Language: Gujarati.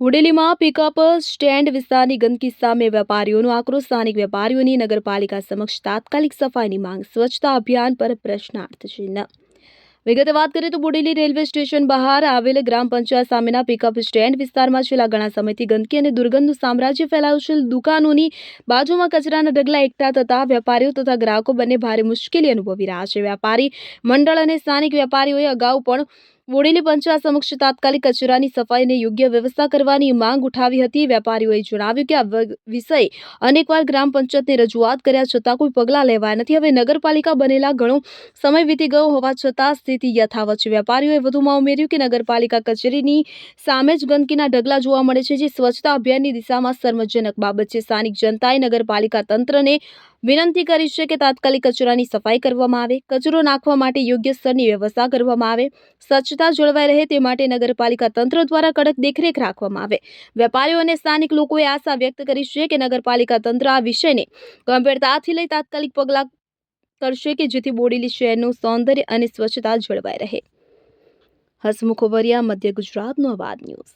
વડેલીમાં પિકઅપ સ્ટેન્ડ વિસ્તારની ગંદકી સામે વેપારીઓનો આક્રોશ. સ્થાનિક વેપારીઓની નગરપાલિકા સમક્ષ તાત્કાલિક સફાઈની માંગ સ્વચ્છતા અભિયાન પર પ્રશ્નાર્થ ચિહ્ન. વિગતે વાત કરીએ તો બોડેલી રેલવે સ્ટેશન બહાર આવેલ ગ્રામ પંચાયત સામેના પિકઅપ સ્ટેન્ડ વિસ્તારમાં છેલ્લા ઘણા સમયથી ગંદકી અને દુર્ગંધનું સામ્રાજ્ય ફેલાયું છે દુકાનોની બાજુમાં કચરાના ઢગલા એકઠા થતા વેપારીઓ તથા ગ્રાહકો બંને ભારે મુશ્કેલી અનુભવી રહ્યા છે. વેપારી મંડળ અને સ્થાનિક વેપારીઓએ અગાઉ પણ બોડેલી પંચાયત સમક્ષ તાત્કાલિક કચરાની સફાઈને યોગ્ય વ્યવસ્થા કરવાની માંગ ઉઠાવી હતી. વેપારીઓએ જણાવ્યું કે આ વિષય અનેકવાર ગ્રામ પંચાયતને રજૂઆત કર્યા છતાં કોઈ પગલાં લેવાયા નથી. હવે નગરપાલિકા બનેલા ઘણો સમય વીતી ગયો હોવા છતાં સ્થિતિ યથાવત છે. વેપારીઓએ વધુમાં ઉમેર્યું કે નગરપાલિકા કચેરીની સામે જ ગંદકીના ઢગલા જોવા મળે છે, જે સ્વચ્છતા અભિયાનની દિશામાં શર્મજનક બાબત છે. સ્થાનિક જનતાએ નગરપાલિકા તંત્રને વિનંતી કરી છે કે તાત્કાલિક કચરાની સફાઈ કરવામાં આવે, કચરો નાખવા માટે યોગ્ય સ્તરની વ્યવસ્થા કરવામાં આવે, સ્વચ્છતા જળવાઈ રહે તે માટે નગરપાલિકા તંત્ર દ્વારા કડક દેખરેખ રાખવામાં આવે. વેપારીઓ અને સ્થાનિક લોકોએ આશા વ્યક્ત કરી છે કે નગરપાલિકા તંત્ર આ વિષયને ગંભીરતાથી લઈ તાત્કાલિક પગલાં કરશે કે જેથી બોડેલી શહેરનું સૌંદર્ય અને સ્વચ્છતા જળવાઈ રહે. હસમુખ વરિયા મધ્ય ગુજરાતનો અવાજ ન્યૂઝ.